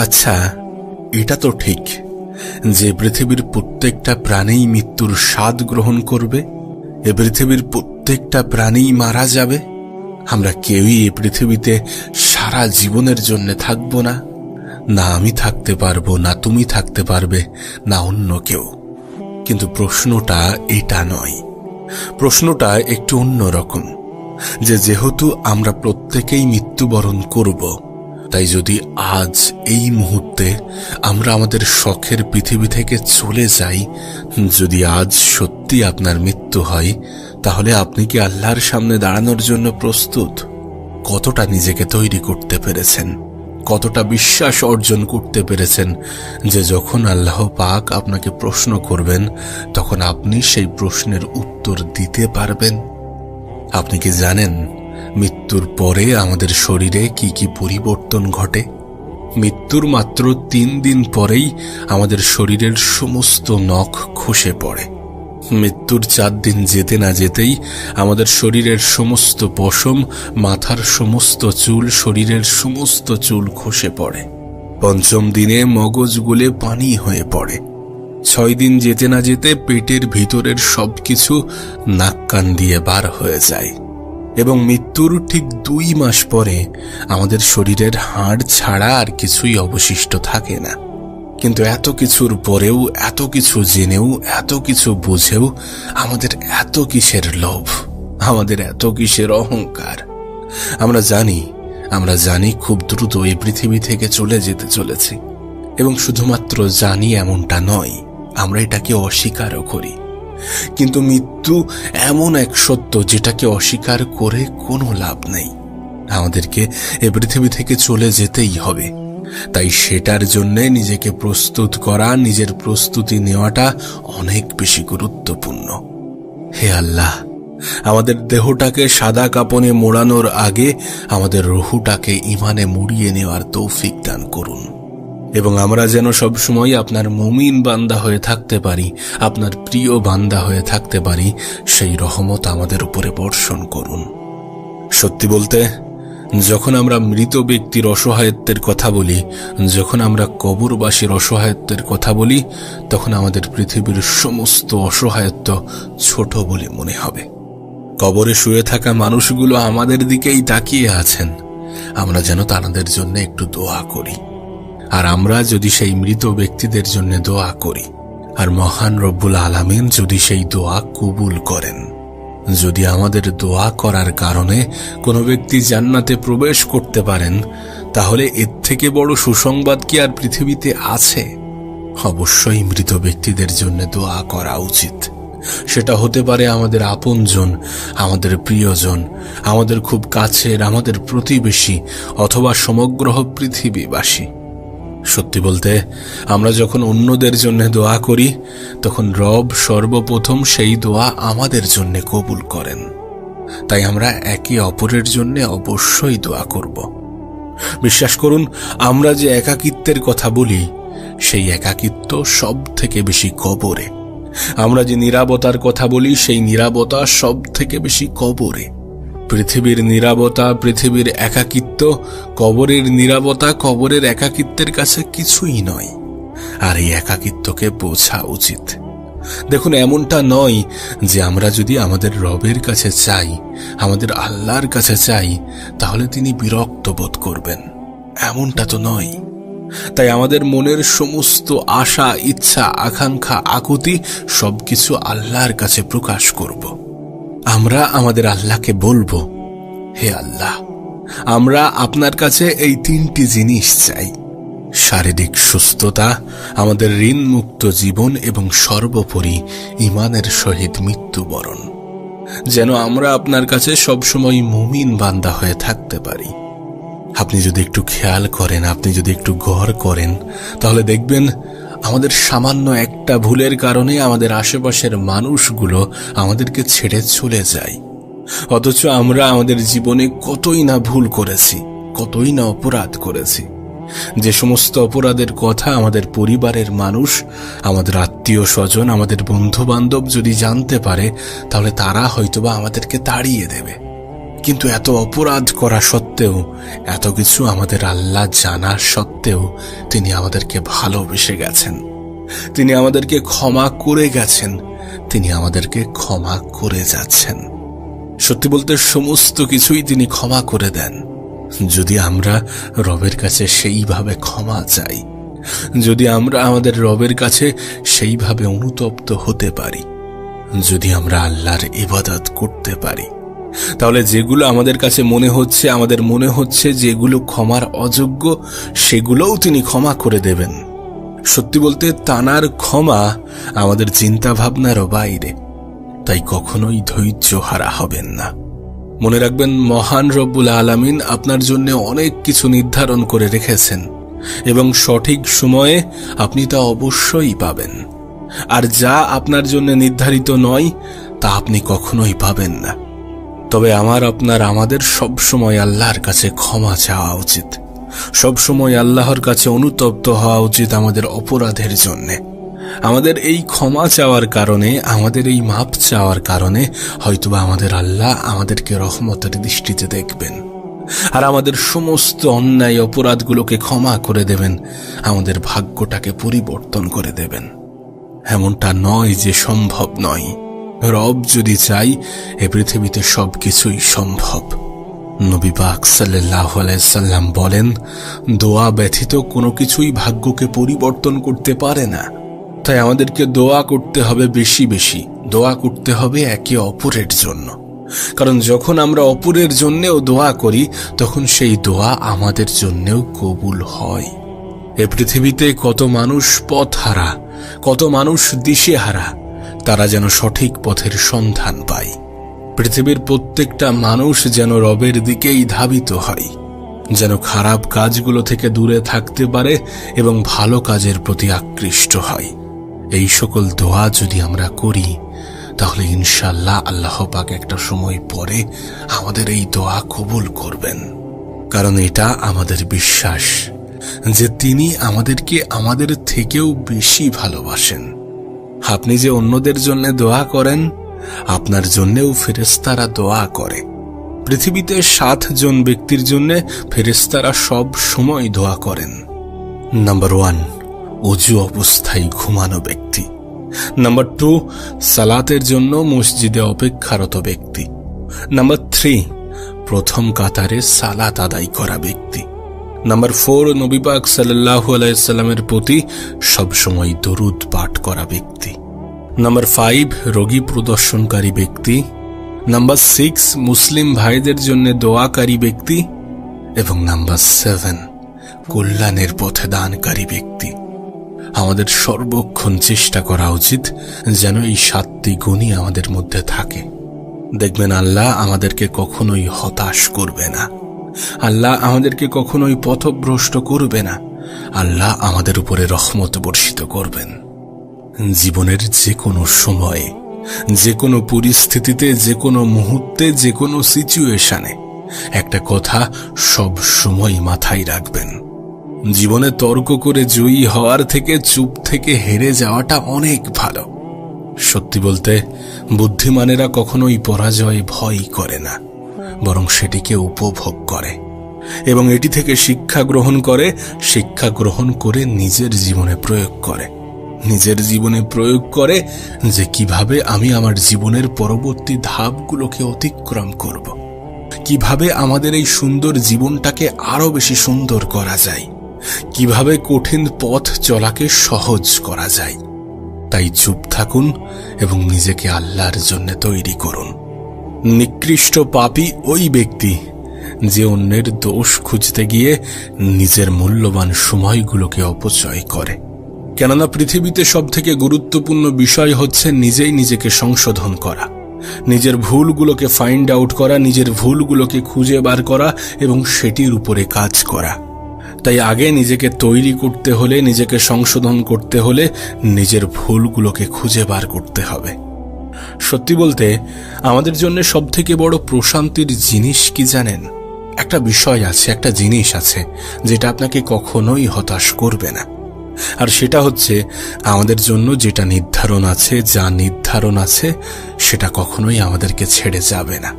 আচ্ছা এটা তো ঠিক যে পৃথিবীর প্রত্যেকটা প্রাণী মৃত্যুর স্বাদ গ্রহণ করবে, এ পৃথিবীর প্রত্যেকটা প্রাণী মারা যাবে। আমরা কেউই এ পৃথিবীতে সারা জীবনের জন্য থাকব না না আমি থাকতে পারব, না তুমি থাকতে পারবে, না অন্য কেউ। কিন্তু প্রশ্নটা এটা নয়। প্রশ্নটা একটু অন্যরকম। যে যেহেতু আমরা প্রত্যেকেই মৃত্যুবরণ করব তাই যদি আজ এই মুহূর্তে আমরা আমাদের শখের পৃথিবী থেকে চলে যাই, যদি আজ সত্যি আপনার মৃত্যু হয়, তাহলে আপনি কি আল্লাহর সামনে দাঁড়ানোর জন্য প্রস্তুত? কতটা নিজেকে তৈরি করতে পেরেছেন? কতটা বিশ্বাস অর্জন করতে পেরেছেন যে যখন আল্লাহ পাক আপনাকে প্রশ্ন করবেন, তখন আপনি সেই প্রশ্নের উত্তর দিতে পারবেন? আপনি কি জানেন মৃত্যুর পরে আমাদের শরীরে কি কি পরিবর্তন ঘটে? মৃত্যুর মাত্র তিন দিন পরেই আমাদের শরীরের সমস্ত নখ খসে পড়ে। মৃত্যুর চার দিন যেতে না যেতেই আমাদের শরীরের সমস্ত পশম, মাথার সমস্ত চুল, শরীরের সমস্ত চুল খসে পড়ে। পঞ্চম দিনে মগজ গুলে পানি হয়ে পড়ে। ছয় দিন যেতে না যেতে পেটের ভিতরের সবকিছু নাক কান দিয়ে বার হয়ে যায়। এবং মৃত্যুর ঠিক দুই মাস পরে আমাদের শরীরের হাড় ছাড়া আর কিছুই অবশিষ্ট থাকে না। কিন্তু এত কিছুর পরেও, এত কিছু জেনেও, এত কিছু বুঝেও আমাদের এত কিসের লোভ, আমাদের এত কিসের অহংকার। আমরা জানি আমরা জানি খুব দ্রুত এই পৃথিবী থেকে চলে যেতে চলেছি। এবং শুধুমাত্র জানি এমনটা নয়, আমরা এটাকে অস্বীকারও করি। কিন্তু মৃত্যু এমন এক সত্য যেটাকে অস্বীকার করে কোনো লাভ নেই। আমাদেরকে এ পৃথিবী থেকে চলে যেতেই হবে। তাই সেটার জন্য নিজেকে প্রস্তুত করা, নিজের প্রস্তুতি নেওয়াটা অনেক বেশি গুরুত্বপূর্ণ। হে আল্লাহ, আমাদের দেহটাকে সাদা কাপনে মোড়ানোর আগে আমাদের রহুটাকে ইমানে মুড়িয়ে নেওয়ার তৌফিক দান করুন। এবং আমরা যেন সবসময় আপনার মুমিন বান্দা হয়ে থাকতে পারি, আপনার প্রিয় বান্দা হয়ে থাকতে পারি, সেই রহমত আমাদের উপরে বর্ষণ করুন। সত্যি বলতে, যখন আমরা মৃত ব্যক্তির অসহায়ত্বের কথা বলি, যখন আমরা কবরবাসীর অসহায়ত্বের কথা বলি, তখন আমাদের পৃথিবীর সমস্ত অসহায়ত্ব ছোট বলে মনে হবে। কবরে শুয়ে থাকা মানুষগুলো আমাদের দিকেই তাকিয়ে আছেন। আমরা যেন তাদের জন্য একটু দোয়া করি। আর আমরা যদি সেই মৃত ব্যক্তিদের জন্য দোয়া করি, আর মহান রব্বুল আলামিন যদি সেই দোয়া কবুল করেন। যদি আমাদের দোয়া করার কারণে কোনো ব্যক্তি জান্নাতে প্রবেশ করতে পারেন, তাহলে এর থেকে বড় সুসংবাদ কি আর পৃথিবীতে আছে? অবশ্যই মৃত ব্যক্তিদের জন্য দোয়া করা উচিত। সেটা হতে পারে আমাদের আপনজন, আমাদের প্রিয়জন, আমাদের খুব কাছের, আমাদের প্রতিবেশী, অথবা সমগ্র পৃথিবীবাসী। সত্যি বলতে, আমরা যখন অন্যদের জন্য দোয়া করি, তখন রব সর্বপ্রথম সেই দোয়া আমাদের জন্য কবুল করেন। তাই আমরা একে অপরের জন্য অবশ্যই দোয়া করব। বিশ্বাস করুন, আমরা যে একাকিত্বের কথা বলি, সেই একাকিত্ব সব থেকে বেশি কবরে। আমরা যে নিরাপত্তার কথা বলি, সেই নিরাপত্তা সব থেকে বেশি কবরে। পৃথিবীর নিরাপত্তা, পৃথিবীর একাকিত্ব, কবরের নিরাপত্তা, কবরের একাকিত্বের কাছে কিছুই নয়। আর এই একাকিত্বকে বোঝা উচিত। দেখুন, এমনটা নয় যে আমরা যদি আমাদের রবের কাছে চাই, আমাদের আল্লাহর কাছে চাই, তাহলে তিনি বিরক্ত বোধ করবেন। এমনটা তো নয়। তাই আমাদের মনের সমস্ত আশা, ইচ্ছা, আকাঙ্ক্ষা, আকুতি সবকিছু আল্লাহর কাছে প্রকাশ করব। আমরা আমাদের আল্লাহকে বলব, হে আল্লাহ, আমরা আপনার কাছে এই তিনটি জিনিস চাই। শারীরিক সুস্থতা, আমাদের ঋণমুক্ত জীবন এবং সর্বোপরি ইমানের সহিত মৃত্যুবরণ, যেন আমরা আপনার কাছে সবসময় মুমিন বান্দা হয়ে থাকতে পারি। আপনি যদি একটু খেয়াল করেন, আপনি যদি একটু গড় করেন, তাহলে দেখবেন আমাদের সামান্য একটা ভুলের কারণে আমাদের আশেপাশের মানুষগুলো আমাদেরকে ছেড়ে চলে যায়। অথচ আমরা আমাদের জীবনে কতই না ভুল করেছি, কতই না অপরাধ করেছি। যে সমস্ত অপরাধের কথা আমাদের পরিবারের মানুষ, আমাদের আত্মীয় স্বজন, আমাদের বন্ধু বান্ধব যদি জানতে পারে, তাহলে তারা হয়তোবা আমাদেরকে তাড়িয়ে দেবে। কিন্তু এত অপরাধ করা সত্ত্বেও, এত কিছু আমাদের আল্লাহ জানা সত্ত্বেও তিনি আমাদেরকে ভালোবেসে গেছেন। তিনি আমাদেরকে ক্ষমা করে গেছেন। তিনি আমাদেরকে ক্ষমা করে যাচ্ছেন। সত্যি বলতে সমস্ত কিছুই তিনি ক্ষমা করে দেন। যদি আমরা রবের কাছে সেইভাবে ক্ষমা চাই, যদি আমরা আমাদের রবের কাছে সেইভাবে অনুতপ্ত হতে পারি, যদি আমরা আল্লাহর ইবাদত করতে পারি তাহলে যেগুলো আমাদের কাছে মনে হচ্ছে, আমাদের মনে হচ্ছে যেগুলো ক্ষমার অযোগ্য, সেগুলোও তিনি ক্ষমা করে দেবেন। সত্যি বলতে তানার ক্ষমা আমাদের চিন্তা ভাবনারও বাইরে। তাই কখনোই ধৈর্য হারা হবেন না। মনে রাখবেন, মহান রব্বুল আলামিন আপনার জন্য অনেক কিছু নির্ধারণ করে রেখেছেন এবং সঠিক সময়ে আপনি তা অবশ্যই পাবেন। আর যা আপনার জন্য নির্ধারিত নয়, তা আপনি কখনোই পাবেন না। তবে আমার, আপনার, আমাদের সব সময় আল্লাহর কাছে ক্ষমা চাওয়া উচিত। সব সময় আল্লাহর কাছে অনুতপ্ত হওয়া উচিত আমাদের অপরাধের জন্যে। আমাদের এই ক্ষমা চাওয়ার কারণে, আমাদের এই মাপ চাওয়ার কারণে হয়তোবা আমাদের আল্লাহ আমাদেরকে রহমতের দৃষ্টিতে দেখবেন। আর আমাদের সমস্ত অন্যায় অপরাধগুলোকে ক্ষমা করে দেবেন, আমাদের ভাগ্যটাকে পরিবর্তন করে দেবেন। এমনটা নয় যে সম্ভব নয়। রব যদি চাই, এ পৃথিবীতে সবকিছুই সম্ভব। নবী পাক সাল্লাহ সাল্লাম বলেন, দোয়া ব্যথিত কোনো কিছুই ভাগ্যকে পরিবর্তন করতে পারে না। তাই আমাদেরকে দোয়া করতে হবে বেশি বেশি। দোয়া করতে হবে একে অপরের জন্য। কারণ যখন আমরা অপরের জন্যেও দোয়া করি, তখন সেই দোয়া আমাদের জন্যেও কবুল হয়। এ পৃথিবীতে কত মানুষ পথ হারা কত মানুষ দিশে হারা তারা যেন সঠিক পথের সন্ধান পায়। পৃথিবীর প্রত্যেকটা মানুষ যেন রবের দিকেই ধাবিত হয়, যেন খারাপ কাজগুলো থেকে দূরে থাকতে পারে এবং ভালো কাজের প্রতি আকৃষ্ট হয়। এই সকল দোয়া যদি আমরা করি, তাহলে ইনশাল্লাহ আল্লাহ পাক একটা সময় পরে আমাদের এই দোয়া কবুল করবেন। কারণ এটা আমাদের বিশ্বাস যে তিনি আমাদেরকে আমাদের থেকেও বেশি ভালোবাসেন। আপনি যে অন্যদের জন্য দোয়া করেন, আপনার জন্যেও ফেরেস্তারা দোয়া করে। পৃথিবীতে সাত জন ব্যক্তির জন্য ফেরেস্তারা সব সময় দোয়া করেন। নাম্বার ওয়ান অজু অবস্থায় ঘুমানো ব্যক্তি। নাম্বার টু সালাতের জন্য মসজিদে অপেক্ষারত ব্যক্তি। নাম্বার থ্রি প্রথম কাতারে সালাত আদায় করা ব্যক্তি। নাম্বার ফোর নবীবাগ সাল্লাহ আলাইসাল্লামের প্রতি সবসময় দরুদ পাঠ করা ব্যক্তি। নাম্বার ফাইভ, রোগী প্রদর্শনকারী ব্যক্তি। নাম্বার সিক্স, মুসলিম ভাইদের জন্য দোয়াকারী ব্যক্তি। এবং নাম্বার সেভেন, কল্যাণের পথে দানকারী ব্যক্তি। আমাদের সর্বক্ষণ চেষ্টা করা উচিত যেন এই সাতটি গুণই আমাদের মধ্যে থাকে। দেখবেন আল্লাহ আমাদেরকে কখনোই হতাশ করবে না। আল্লাহ আমাদেরকে কখনোই পথভ্রষ্ট করবে না। আল্লাহ আমাদের উপরে রহমত বর্ষিত করবেন। জীবনের যে কোনো সময়ে যে কোনো পরিস্থিতিতে যে কোনো মুহূর্তে যে কোনো সিচুয়েশনে একটা কথা সব সময় মাথায় রাখবেন। জীবনে তর্ক করে জয়ী হওয়ার থেকে, চুপ থেকে হেরে যাওয়াটা অনেক ভালো। সত্যি বলতে, বুদ্ধিমানেরা কখনোই পরাজয় ভয় করে না। বরং সেটিকে উপভোগ করে এবং এটি থেকে শিক্ষা গ্রহণ করে, শিক্ষা গ্রহণ করে নিজের জীবনে প্রয়োগ করে। নিজের জীবনে প্রয়োগ করে যে কীভাবে আমি আমার জীবনের পরবর্তী ধাপগুলোকে অতিক্রম করব। কীভাবে আমাদের এই সুন্দর জীবনটাকে আরও বেশি সুন্দর করা যায়। কীভাবে কঠিন পথ চলাকে সহজ করা যায়। তাই চুপ থাকুন এবং নিজেকে আল্লাহর জন্য তৈরি করুন। নিকৃষ্ট পাপী ওই ব্যক্তি যে অন্যের দোষ খুঁজতে গিয়ে নিজের মূল্যবান সময়গুলোকে অপচয় করে। কেননা পৃথিবীতে সব থেকে গুরুত্বপূর্ণ বিষয় হচ্ছে নিজেই নিজেকে সংশোধন করা। নিজের ভুলগুলোকে ফাইন্ড আউট করা, নিজের ভুলগুলোকে খুঁজে বার করা এবং সেটির উপরে কাজ করা। তাই আগে নিজেকে তৈরি করতে হলে, নিজেকে সংশোধন করতে হলে নিজের ভুলগুলোকে খুঁজে বার করতে হবে। সত্যি বলতে, আমাদের জন্য সব থেকে বড় প্রশান্তির জিনিস কি জানেন? একটা বিষয় আছে, একটা জিনিস আছে, যেটা আপনাকে কখনোই হতাশ করবে না। আর সেটা হচ্ছে, আমাদের জন্য যেটা নির্ধারণ আছে, যা নির্ধারণ আছে, সেটা কখনোই আমাদেরকে ছেড়ে যাবে না।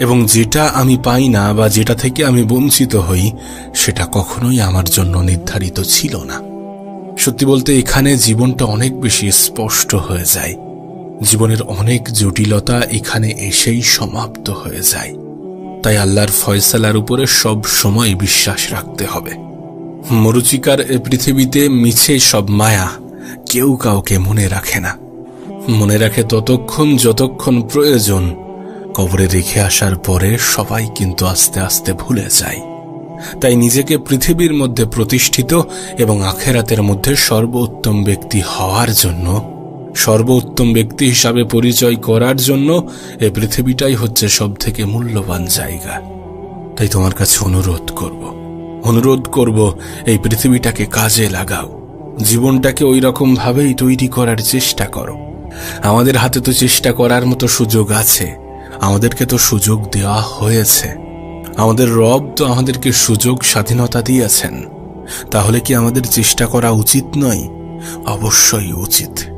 এবং যেটা আমি পাই না বা যেটা থেকে আমি বঞ্চিত হই, সেটা কখনোই আমার জন্য নির্ধারিত ছিল না। সত্যি বলতে, এখানে জীবনটা অনেক বেশি স্পষ্ট হয়ে যায়। জীবনের অনেক জটিলতা এখানে এসেই সমাপ্ত হয়ে যায়। তাই আল্লাহর ফয়সালার উপরে সব সময় বিশ্বাস রাখতে হবে। মরুচিকার এ পৃথিবীতে মিছে সব মায়া কেউ কাউকে মনে রাখে না। মনে রাখে ততক্ষণ যতক্ষণ প্রয়োজন, কবরে রেখে আসার পরে সবাই কিন্তু আস্তে আস্তে ভুলে যায়। তাই নিজেকে পৃথিবীর মধ্যে প্রতিষ্ঠিত এবং আখেরাতের মধ্যে সর্বোত্তম ব্যক্তি হওয়ার জন্য সর্বোত্তম ব্যক্তি হিসাবে পরিচয় করার জন্য এ পৃথিবীটাই হচ্ছে সব থেকে মূল্যবান জায়গা। তাই তোমার কাছে অনুরোধ করব অনুরোধ করব এই পৃথিবীটাকে কাজে লাগাও। জীবনটাকে ওই রকম ভাবেই তৈরি করার চেষ্টা করো। আমাদের হাতে তো চেষ্টা করার মতো সুযোগ আছে, আমাদেরকে তো সুযোগ দেওয়া হয়েছে। আমাদের রব তো আমাদেরকে সুযোগ স্বাধীনতা দিয়েছেন। তাহলে কি আমাদের চেষ্টা করা উচিত নয়? অবশ্যই উচিত।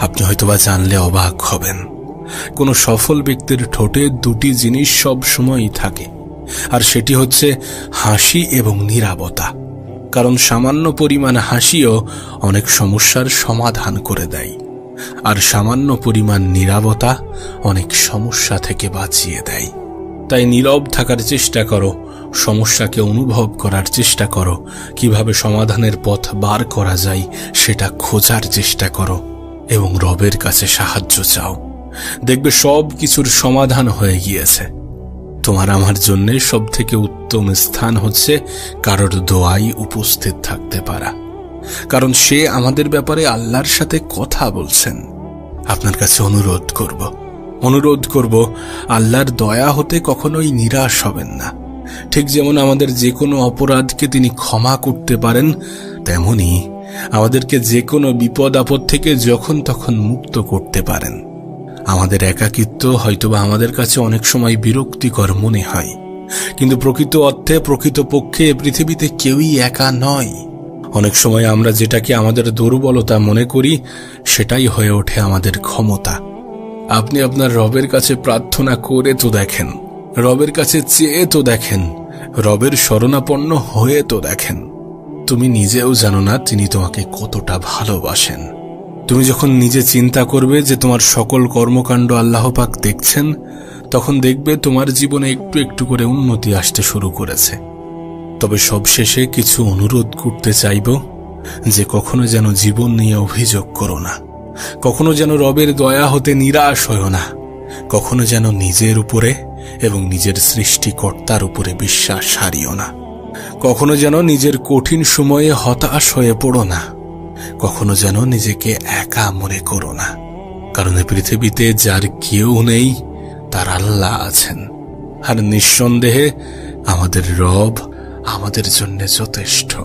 আপনি হয়তোবা জানলে অবাক হবেন। কোনো সফল ব্যক্তির ঠোঁটে দুটি জিনিস সব সময়ই থাকে, আর সেটি হচ্ছে হাসি এবং নিরাবতা, কারণ সামান্য পরিমাণ হাসিও অনেক সমস্যার সমাধান করে দেয়, আর সামান্য পরিমাণ নিরাবতা অনেক সমস্যা থেকে বাঁচিয়ে দেয়। তাই নীরব থাকার চেষ্টা করো, সমস্যাকে অনুভব করার চেষ্টা করো, কীভাবে সমাধানের পথ বার করা যায় সেটা খোঁজার চেষ্টা করো। এবং রবের কাছে সাহায্য চাও। দেখবে সব কিছুর সমাধান হয়ে গিয়েছে। তোমার আমার জন্য সব থেকে উত্তম স্থান হচ্ছে কারোর দোয়াই উপস্থিত থাকতে পারা। কারণ সে আমাদের ব্যাপারে আল্লাহর সাথে কথা বলছেন। আপনার কাছে অনুরোধ করব। অনুরোধ করব, আল্লাহর দয়া হতে কখনোই নিরাশ হবেন না। ঠিক যেমন আমাদের যে কোনো অপরাধকে তিনি ক্ষমা করতে পারেন, তেমনি আমাদেরকে যে কোনো বিপদ আপদ থেকে যখন তখন মুক্ত করতে পারেন। আমাদের একাকিত্ব হয়তোবা আমাদের কাছে অনেক সময় বিরক্তিকর মনে হয়। কিন্তু প্রকৃত অর্থে, প্রকৃত পক্ষে পৃথিবীতে কেউই একা নয়। অনেক সময় আমরা যেটাকে আমাদের দুর্বলতা মনে করি, সেটাই হয়ে ওঠে আমাদের ক্ষমতা। আপনি আপনার রবের কাছে প্রার্থনা করে তো দেখেন, রবের কাছে চেয়ে তো দেখেন, রবের শরণাপন্ন হয়ে তো দেখেন। তুমি নিজেও জানো না তিনি তোমাকে কতটা ভালোবাসেন। তুমি যখন নিজে চিন্তা করবে যে তোমার সকল কর্মকাণ্ড আল্লাহ পাক দেখছেন, তখন দেখবে তোমার জীবনে একটু একটু করে উন্নতি আসতে শুরু করেছে। তবে সবশেষে কিছু অনুরোধ করতে চাইব যে কখনো যেন জীবন নিয়ে অভিযোগ করো না। কখনো যেন রবের দয়া হতে নিরাশ হও না। কখনো যেন নিজের উপরে এবং নিজের সৃষ্টিকর্তার উপরে বিশ্বাস হারিও না। কখনো যেন নিজের কঠিন সময়ে হতাশ হয়ে পড়ো না। কখনো যেন নিজেকে একা মনে করো না। কারণ পৃথিবীতে যার কেউ নেই, তার আল্লাহ আছেন। আর নিঃসন্দেহে আমাদের রব আমাদের জন্য যথেষ্ট।